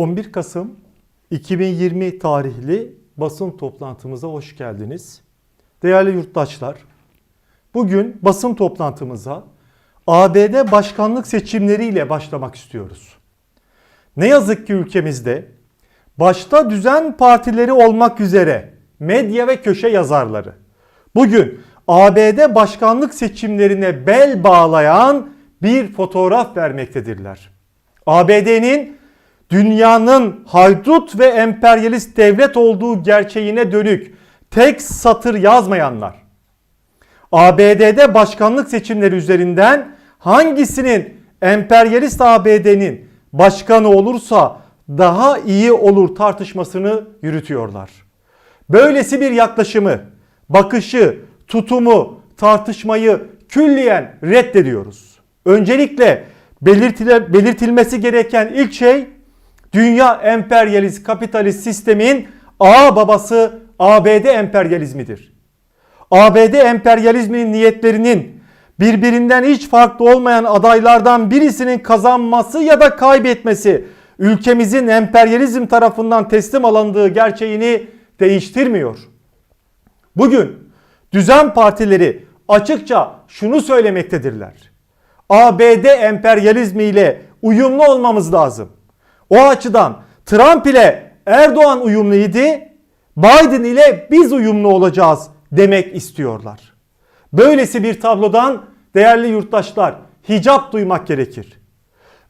11 Kasım 2020 tarihli basın toplantımıza hoş geldiniz. Değerli yurttaşlar, bugün basın toplantımıza ABD başkanlık seçimleriyle başlamak istiyoruz. Ne yazık ki ülkemizde başta düzen partileri olmak üzere medya ve köşe yazarları bugün ABD başkanlık seçimlerine bel bağlayan bir fotoğraf vermektedirler. ABD'nin dünyanın haydut ve emperyalist devlet olduğu gerçeğine dönük tek satır yazmayanlar, ABD'de başkanlık seçimleri üzerinden hangisinin emperyalist ABD'nin başkanı olursa daha iyi olur tartışmasını yürütüyorlar. Böylesi bir yaklaşımı, bakışı, tutumu, tartışmayı külliyen reddediyoruz. Öncelikle belirtile, belirtilmesi gereken ilk şey dünya emperyalist kapitalist sistemin ağ babası ABD emperyalizmidir. ABD emperyalizminin niyetlerinin birbirinden hiç farklı olmayan adaylardan birisinin kazanması ya da kaybetmesi ülkemizin emperyalizm tarafından teslim alındığı gerçeğini değiştirmiyor. Bugün düzen partileri açıkça şunu söylemektedirler. ABD emperyalizmi ile uyumlu olmamız lazım. O açıdan Trump ile Erdoğan uyumluydu, Biden ile biz uyumlu olacağız demek istiyorlar. Böylesi bir tablodan değerli yurttaşlar hicap duymak gerekir.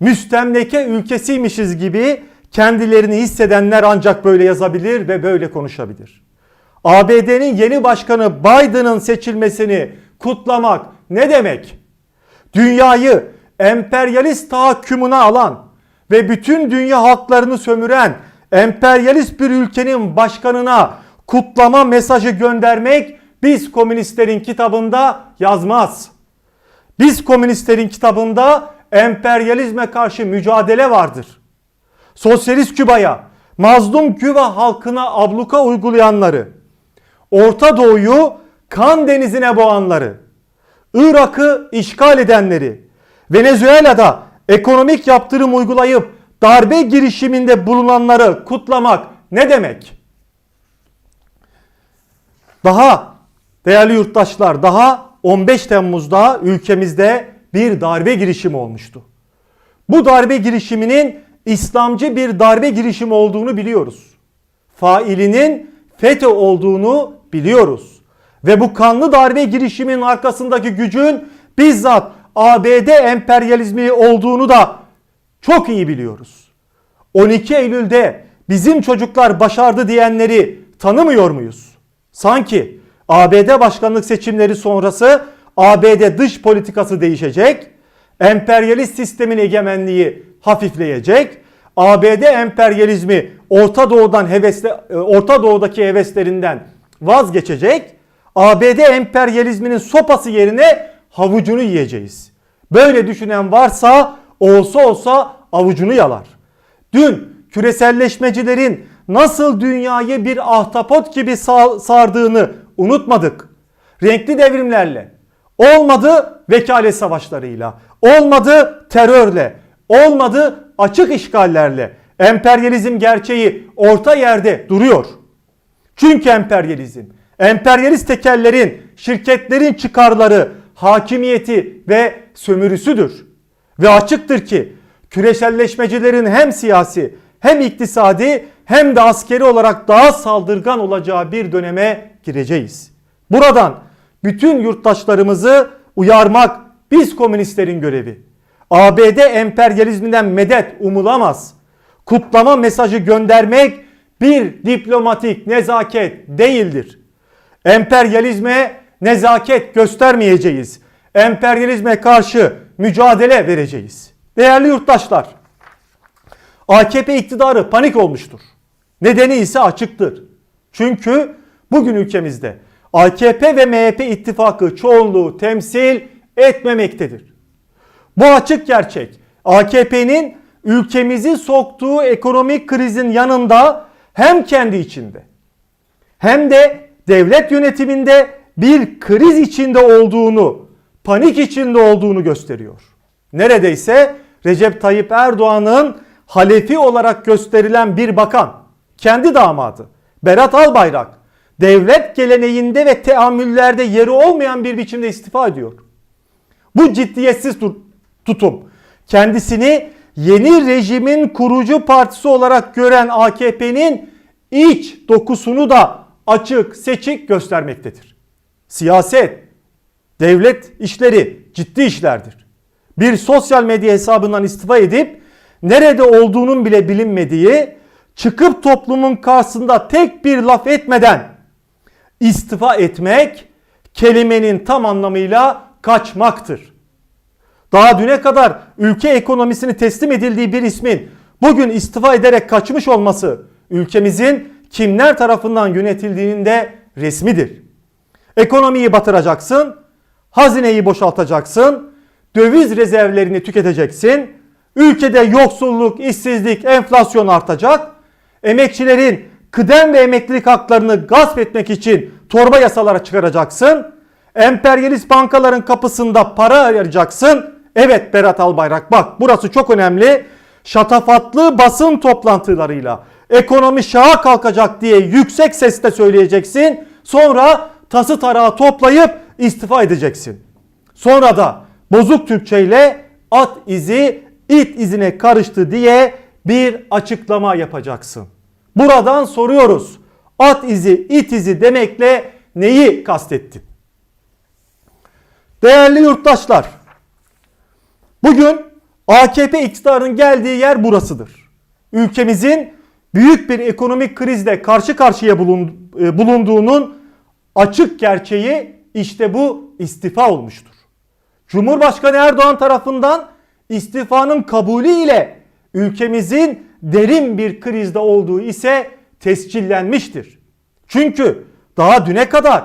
Müstemleke ülkesiymişiz gibi kendilerini hissedenler ancak böyle yazabilir ve böyle konuşabilir. ABD'nin yeni başkanı Biden'ın seçilmesini kutlamak ne demek? Dünyayı emperyalist tahakkümüne alan ve bütün dünya halklarını sömüren emperyalist bir ülkenin başkanına kutlama mesajı göndermek biz komünistlerin kitabında yazmaz. Biz komünistlerin kitabında emperyalizme karşı mücadele vardır. Sosyalist Küba'ya, mazlum Küba halkına abluka uygulayanları, Orta Doğu'yu kan denizine boğanları, Irak'ı işgal edenleri, Venezuela'da ekonomik yaptırım uygulayıp darbe girişiminde bulunanları kutlamak ne demek? Daha değerli yurttaşlar daha 15 Temmuz'da ülkemizde bir darbe girişimi olmuştu. Bu darbe girişiminin İslamcı bir darbe girişimi olduğunu biliyoruz. Failinin FETÖ olduğunu biliyoruz. Ve bu kanlı darbe girişiminin arkasındaki gücün bizzat ABD emperyalizmi olduğunu da çok iyi biliyoruz. 12 Eylül'de bizim çocuklar başardı diyenleri tanımıyor muyuz? Sanki ABD başkanlık seçimleri sonrası ABD dış politikası değişecek, emperyalist sistemin egemenliği hafifleyecek, ABD emperyalizmi Orta Doğu'dan hevesle, Orta Doğu'daki heveslerinden vazgeçecek. ABD emperyalizminin sopası yerine havucunu yiyeceğiz. Böyle düşünen varsa olsa olsa avucunu yalar. Dün küreselleşmecilerin nasıl dünyayı bir ahtapot gibi sardığını unutmadık. Renkli devrimlerle, olmadı vekalet savaşlarıyla, olmadı terörle, olmadı açık işgallerle. Emperyalizm gerçeği orta yerde duruyor. Çünkü emperyalizm, emperyalist tekellerin, şirketlerin çıkarları, hakimiyeti ve sömürüsüdür. Ve açıktır ki küreselleşmecilerin hem siyasi hem iktisadi hem de askeri olarak daha saldırgan olacağı bir döneme gireceğiz. Buradan bütün yurttaşlarımızı uyarmak biz komünistlerin görevi. ABD emperyalizminden medet umulamaz. Kutlama mesajı göndermek bir diplomatik nezaket değildir. Emperyalizme nezaket göstermeyeceğiz. Emperyalizme karşı mücadele vereceğiz. Değerli yurttaşlar, AKP iktidarı panik olmuştur. Nedeni ise açıktır. Çünkü bugün ülkemizde AKP ve MHP ittifakı çoğunluğu temsil etmemektedir. Bu açık gerçek. AKP'nin ülkemizi soktuğu ekonomik krizin yanında hem kendi içinde hem de devlet yönetiminde bir kriz içinde olduğunu, panik içinde olduğunu gösteriyor. Neredeyse Recep Tayyip Erdoğan'ın halefi olarak gösterilen bir bakan, kendi damadı Berat Albayrak, devlet geleneğinde ve teamüllerde yeri olmayan bir biçimde istifa ediyor. Bu ciddiyetsiz tut- tutum kendisini yeni rejimin kurucu partisi olarak gören AKP'nin iç dokusunu da açık seçik göstermektedir. Siyaset, devlet işleri ciddi işlerdir. Bir sosyal medya hesabından istifa edip nerede olduğunun bile bilinmediği, çıkıp toplumun karşısında tek bir laf etmeden istifa etmek kelimenin tam anlamıyla kaçmaktır. Daha düne kadar ülke ekonomisini teslim edildiği bir ismin bugün istifa ederek kaçmış olması ülkemizin kimler tarafından yönetildiğinin de resmidir. Ekonomiyi batıracaksın, hazineyi boşaltacaksın, döviz rezervlerini tüketeceksin, ülkede yoksulluk, işsizlik, enflasyon artacak, emekçilerin kıdem ve emeklilik haklarını gasp etmek için torba yasalara çıkaracaksın, emperyalist bankaların kapısında para arayacaksın. Evet Berat Albayrak bak burası çok önemli. Şatafatlı basın toplantılarıyla ekonomi şaha kalkacak diye yüksek sesle söyleyeceksin. Sonra tası tarağı toplayıp istifa edeceksin. Sonra da bozuk Türkçeyle at izi it izine karıştı diye bir açıklama yapacaksın. Buradan soruyoruz. At izi it izi demekle neyi kastettin? Değerli yurttaşlar, bugün AKP iktidarının geldiği yer burasıdır. Ülkemizin büyük bir ekonomik krizle karşı karşıya e, bulunduğunun açık gerçeği işte bu istifa olmuştur. Cumhurbaşkanı Erdoğan tarafından istifanın kabulü ile ülkemizin derin bir krizde olduğu ise tescillenmiştir. Çünkü daha düne kadar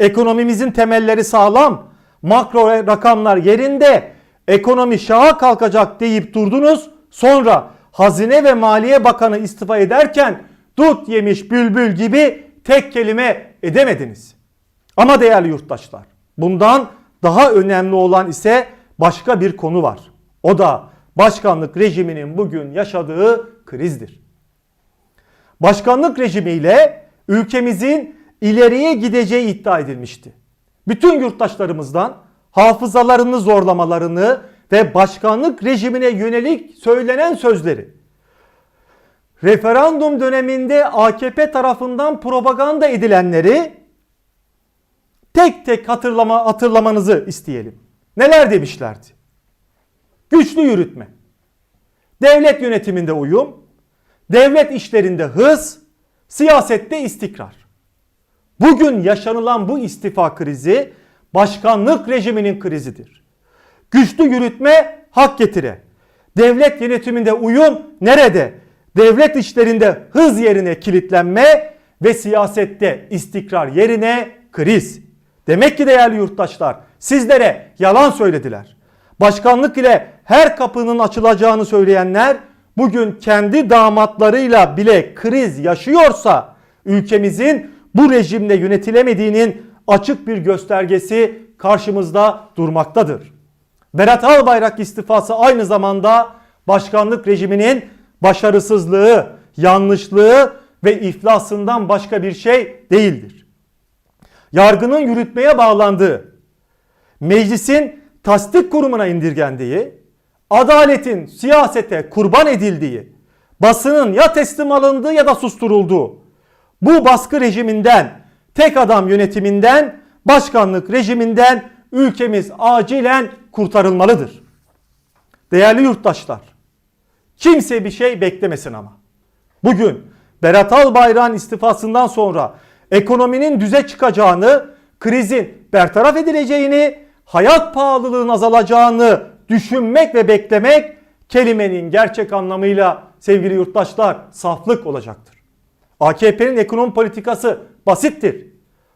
ekonomimizin temelleri sağlam, makro rakamlar yerinde, ekonomi şaha kalkacak deyip durdunuz. Sonra Hazine ve Maliye Bakanı istifa ederken dut yemiş bülbül gibi tek kelime edemediniz. Ama değerli yurttaşlar, bundan daha önemli olan ise başka bir konu var. O da başkanlık rejiminin bugün yaşadığı krizdir. Başkanlık rejimiyle ülkemizin ileriye gideceği iddia edilmişti. Bütün yurttaşlarımızdan hafızalarını zorlamalarını ve başkanlık rejimine yönelik söylenen sözleri referandum döneminde AKP tarafından propaganda edilenleri tek tek hatırlama hatırlamanızı isteyelim. Neler demişlerdi? Güçlü yürütme. Devlet yönetiminde uyum, devlet işlerinde hız, siyasette istikrar. Bugün yaşanılan bu istifa krizi başkanlık rejiminin krizidir. Güçlü yürütme hak getire. Devlet yönetiminde uyum nerede? Devlet işlerinde hız yerine kilitlenme ve siyasette istikrar yerine kriz. Demek ki değerli yurttaşlar sizlere yalan söylediler. Başkanlık ile her kapının açılacağını söyleyenler bugün kendi damatlarıyla bile kriz yaşıyorsa ülkemizin bu rejimle yönetilemediğinin açık bir göstergesi karşımızda durmaktadır. Berat Albayrak istifası aynı zamanda başkanlık rejiminin başarısızlığı, yanlışlığı ve iflasından başka bir şey değildir. Yargının yürütmeye bağlandığı, meclisin tasdik kurumuna indirgendiği, adaletin siyasete kurban edildiği, basının ya teslim alındığı ya da susturulduğu, bu baskı rejiminden, tek adam yönetiminden, başkanlık rejiminden ülkemiz acilen kurtarılmalıdır. Değerli yurttaşlar, kimse bir şey beklemesin ama. Bugün Berat Albayrak'ın istifasından sonra ekonominin düze çıkacağını, krizin bertaraf edileceğini, hayat pahalılığının azalacağını düşünmek ve beklemek kelimenin gerçek anlamıyla sevgili yurttaşlar saflık olacaktır. AKP'nin ekonomi politikası basittir.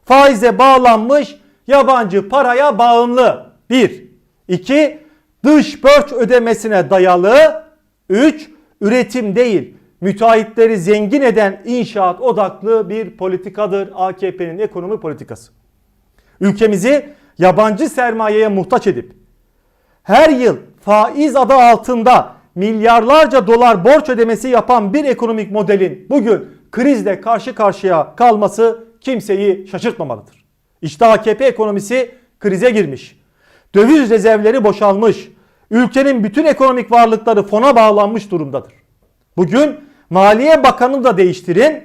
Faize bağlanmış yabancı paraya bağımlı. 1. 2. Dış borç ödemesine dayalı. 3. Üretim değil müteahhitleri zengin eden inşaat odaklı bir politikadır AKP'nin ekonomi politikası. Ülkemizi yabancı sermayeye muhtaç edip her yıl faiz adı altında milyarlarca dolar borç ödemesi yapan bir ekonomik modelin bugün krizle karşı karşıya kalması kimseyi şaşırtmamalıdır. İşte AKP ekonomisi krize girmiş. Döviz rezervleri boşalmış. Ülkenin bütün ekonomik varlıkları fona bağlanmış durumdadır. Bugün Maliye Bakanı da değiştirin,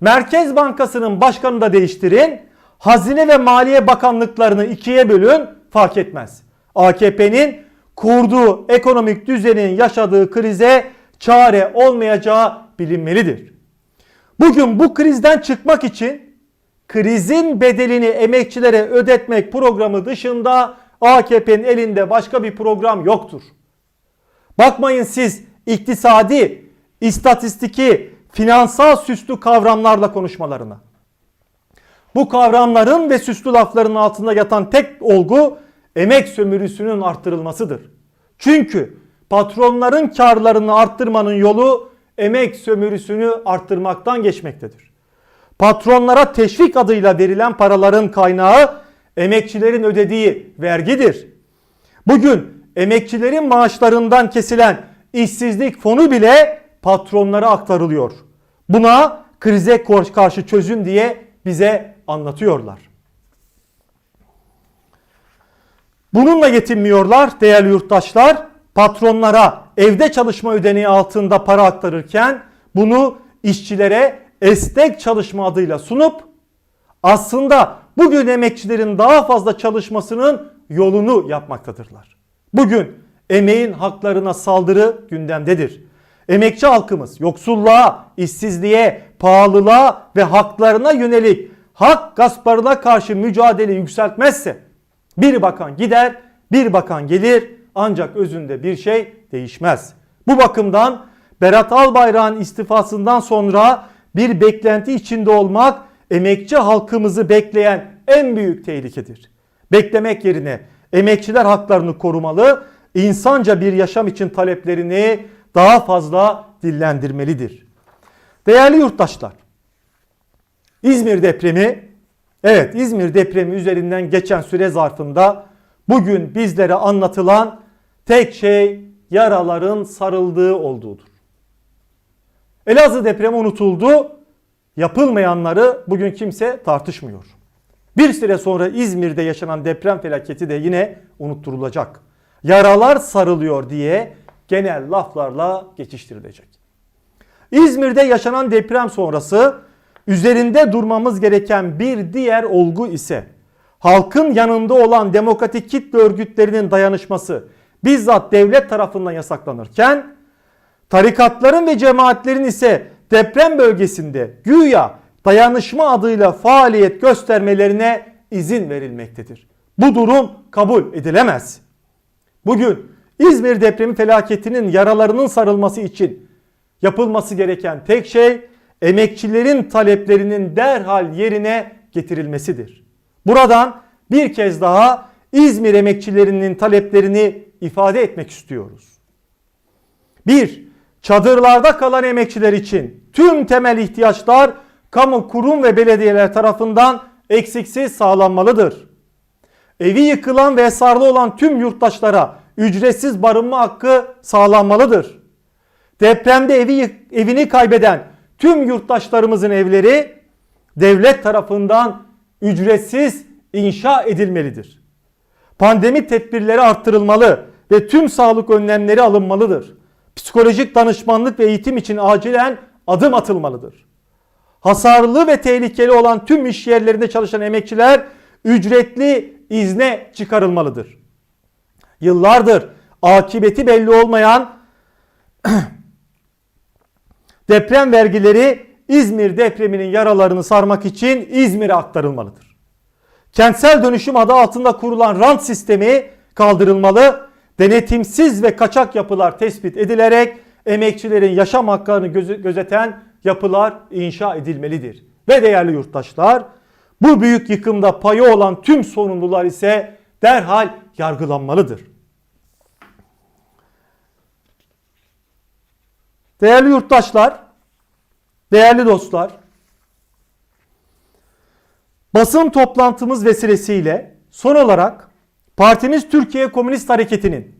Merkez Bankası'nın başkanını da değiştirin, Hazine ve Maliye Bakanlıklarını ikiye bölün fark etmez. AKP'nin kurduğu ekonomik düzenin yaşadığı krize çare olmayacağı bilinmelidir. Bugün bu krizden çıkmak için krizin bedelini emekçilere ödetmek programı dışında AKP'nin elinde başka bir program yoktur. Bakmayın siz iktisadi, istatistiki, finansal süslü kavramlarla konuşmalarına. Bu kavramların ve süslü lafların altında yatan tek olgu emek sömürüsünün arttırılmasıdır. Çünkü patronların karlarını arttırmanın yolu emek sömürüsünü arttırmaktan geçmektedir. Patronlara teşvik adıyla verilen paraların kaynağı emekçilerin ödediği vergidir. Bugün emekçilerin maaşlarından kesilen işsizlik fonu bile patronlara aktarılıyor. Buna krize karşı çözüm diye bize anlatıyorlar. Bununla yetinmiyorlar değerli yurttaşlar. Patronlara evde çalışma ödeneği altında para aktarırken bunu işçilere esnek çalışma adıyla sunup aslında bugün emekçilerin daha fazla çalışmasının yolunu yapmaktadırlar. Bugün emeğin haklarına saldırı gündemdedir. Emekçi halkımız yoksulluğa, işsizliğe, pahalılığa ve haklarına yönelik hak gasplarına karşı mücadele yükseltmezse bir bakan gider, bir bakan gelir ancak özünde bir şey değişmez. Bu bakımdan Berat Albayrak'ın istifasından sonra bir beklenti içinde olmak emekçi halkımızı bekleyen en büyük tehlikedir. Beklemek yerine emekçiler haklarını korumalı, insanca bir yaşam için taleplerini daha fazla dillendirmelidir. Değerli yurttaşlar, İzmir depremi, evet İzmir depremi üzerinden geçen süre zarfında bugün bizlere anlatılan tek şey yaraların sarıldığı olduğudur. Elazığ depremi unutuldu, yapılmayanları bugün kimse tartışmıyor. Bir süre sonra İzmir'de yaşanan deprem felaketi de yine unutturulacak. Yaralar sarılıyor diye genel laflarla geçiştirilecek. İzmir'de yaşanan deprem sonrası üzerinde durmamız gereken bir diğer olgu ise halkın yanında olan demokratik kitle örgütlerinin dayanışması bizzat devlet tarafından yasaklanırken tarikatların ve cemaatlerin ise deprem bölgesinde güya dayanışma adıyla faaliyet göstermelerine izin verilmektedir. Bu durum kabul edilemez. Bugün İzmir depremi felaketinin yaralarının sarılması için yapılması gereken tek şey emekçilerin taleplerinin derhal yerine getirilmesidir. Buradan bir kez daha İzmir emekçilerinin taleplerini ifade etmek istiyoruz. 1. Çadırlarda kalan emekçiler için tüm temel ihtiyaçlar kamu kurum ve belediyeler tarafından eksiksiz sağlanmalıdır. Evi yıkılan ve esarlı olan tüm yurttaşlara ücretsiz barınma hakkı sağlanmalıdır. Depremde evi, evini kaybeden tüm yurttaşlarımızın evleri devlet tarafından ücretsiz inşa edilmelidir. Pandemi tedbirleri arttırılmalı ve tüm sağlık önlemleri alınmalıdır. Psikolojik danışmanlık ve eğitim için acilen adım atılmalıdır. Hasarlı ve tehlikeli olan tüm iş yerlerinde çalışan emekçiler ücretli izne çıkarılmalıdır. Yıllardır akıbeti belli olmayan deprem vergileri İzmir depreminin yaralarını sarmak için İzmir'e aktarılmalıdır. Kentsel dönüşüm adı altında kurulan rant sistemi kaldırılmalı, denetimsiz ve kaçak yapılar tespit edilerek emekçilerin yaşam haklarını gözeten yapılar inşa edilmelidir. Ve değerli yurttaşlar, bu büyük yıkımda payı olan tüm sorumlular ise derhal yargılanmalıdır. Değerli yurttaşlar, değerli dostlar, basın toplantımız vesilesiyle son olarak partimiz Türkiye Komünist Hareketi'nin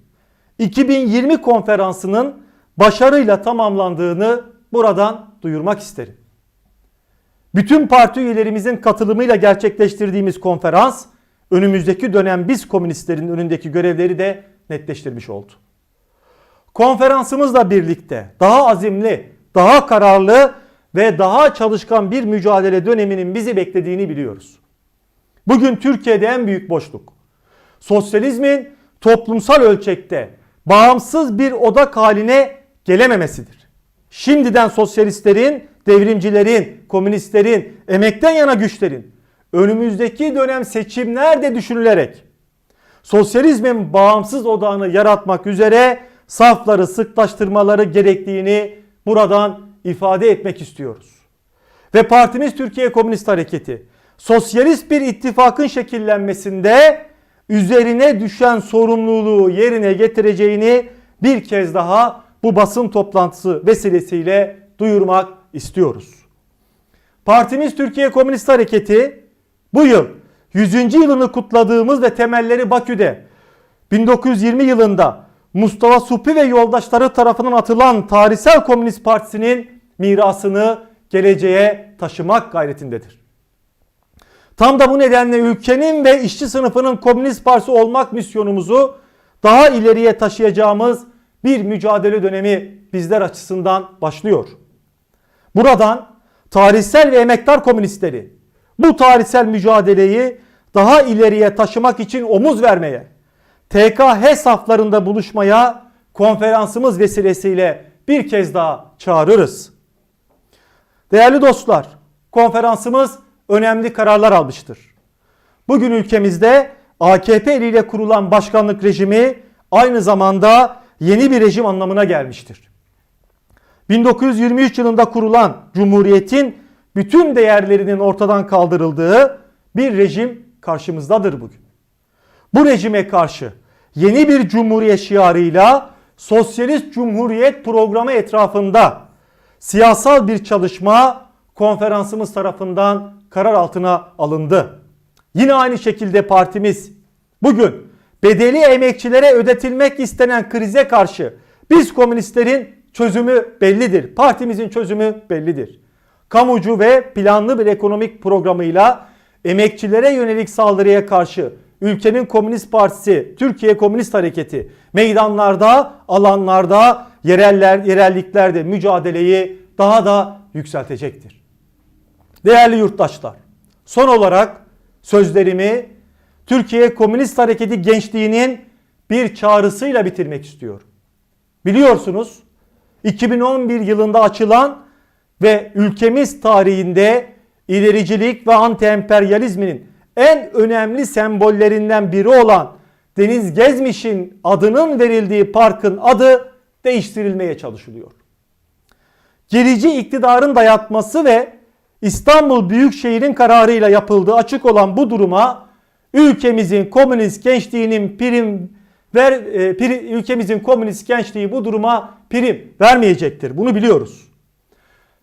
2020 konferansının başarıyla tamamlandığını buradan duyurmak isterim. Bütün parti üyelerimizin katılımıyla gerçekleştirdiğimiz konferans önümüzdeki dönem biz komünistlerin önündeki görevleri de netleştirmiş oldu. Konferansımızla birlikte daha azimli, daha kararlı ve daha çalışkan bir mücadele döneminin bizi beklediğini biliyoruz. Bugün Türkiye'de en büyük boşluk sosyalizmin toplumsal ölçekte bağımsız bir odak haline gelememesidir. Şimdiden sosyalistlerin, devrimcilerin, komünistlerin, emekten yana güçlerin önümüzdeki dönem seçimlerde düşünülerek sosyalizmin bağımsız odağını yaratmak üzere safları sıklaştırmaları gerektiğini buradan ifade etmek istiyoruz. Ve partimiz Türkiye Komünist Hareketi sosyalist bir ittifakın şekillenmesinde üzerine düşen sorumluluğu yerine getireceğini bir kez daha bu basın toplantısı vesilesiyle duyurmak istiyoruz. Partimiz Türkiye Komünist Hareketi bu yıl 100. yılını kutladığımız ve temelleri Bakü'de 1920 yılında Mustafa Suphi ve yoldaşları tarafından atılan Tarihsel Komünist Partisi'nin mirasını geleceğe taşımak gayretindedir. Tam da bu nedenle ülkenin ve işçi sınıfının komünist partisi olmak misyonumuzu daha ileriye taşıyacağımız bir mücadele dönemi bizler açısından başlıyor. Buradan tarihsel ve emektar komünistleri bu tarihsel mücadeleyi daha ileriye taşımak için omuz vermeye, TKH saflarında buluşmaya konferansımız vesilesiyle bir kez daha çağırırız. Değerli dostlar, konferansımız önemli kararlar almıştır. Bugün ülkemizde AKP eliyle kurulan başkanlık rejimi aynı zamanda yeni bir rejim anlamına gelmiştir. 1923 yılında kurulan Cumhuriyet'in bütün değerlerinin ortadan kaldırıldığı bir rejim karşımızdadır bugün. Bu rejime karşı yeni bir cumhuriyet şiarıyla Sosyalist Cumhuriyet programı etrafında siyasal bir çalışma konferansımız tarafından karar altına alındı. Yine aynı şekilde partimiz bugün bedeli emekçilere ödetilmek istenen krize karşı biz komünistlerin çözümü bellidir. Partimizin çözümü bellidir. Kamucu ve planlı bir ekonomik programıyla emekçilere yönelik saldırıya karşı ülkenin Komünist Partisi, Türkiye Komünist Hareketi meydanlarda, alanlarda, yereller, yerelliklerde mücadeleyi daha da yükseltecektir. Değerli yurttaşlar, son olarak sözlerimi Türkiye Komünist Hareketi gençliğinin bir çağrısıyla bitirmek istiyorum. Biliyorsunuz 2011 yılında açılan ve ülkemiz tarihinde ilericilik ve anti-emperyalizminin en önemli sembollerinden biri olan Deniz Gezmiş'in adının verildiği parkın adı değiştirilmeye çalışılıyor. Gerici iktidarın dayatması ve İstanbul Büyükşehir'in kararıyla yapıldığı açık olan bu duruma ülkemizin komünist gençliğinin prim ver e, prim, ülkemizin komünist gençliği bu duruma prim vermeyecektir. Bunu biliyoruz.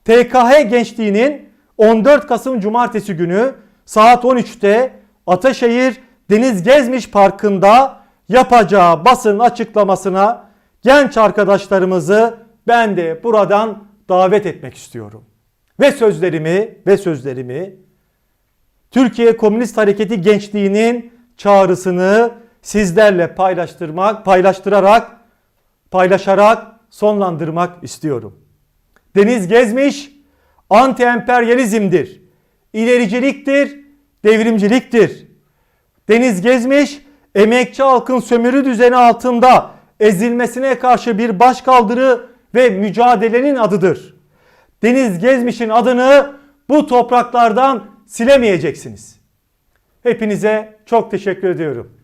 TKH gençliğinin 14 Kasım Cumartesi günü saat 13'te Ataşehir Deniz Gezmiş Parkı'nda yapacağı basın açıklamasına genç arkadaşlarımızı ben de buradan davet etmek istiyorum. Ve sözlerimi ve sözlerimi Türkiye Komünist Hareketi gençliğinin çağrısını sizlerle paylaştırmak, paylaştırarak, paylaşarak sonlandırmak istiyorum. Deniz Gezmiş anti-emperyalizmdir, ilericiliktir, devrimciliktir. Deniz Gezmiş emekçi halkın sömürü düzeni altında ezilmesine karşı bir başkaldırı ve mücadelenin adıdır. Deniz Gezmiş'in adını bu topraklardan silemeyeceksiniz. Hepinize çok teşekkür ediyorum.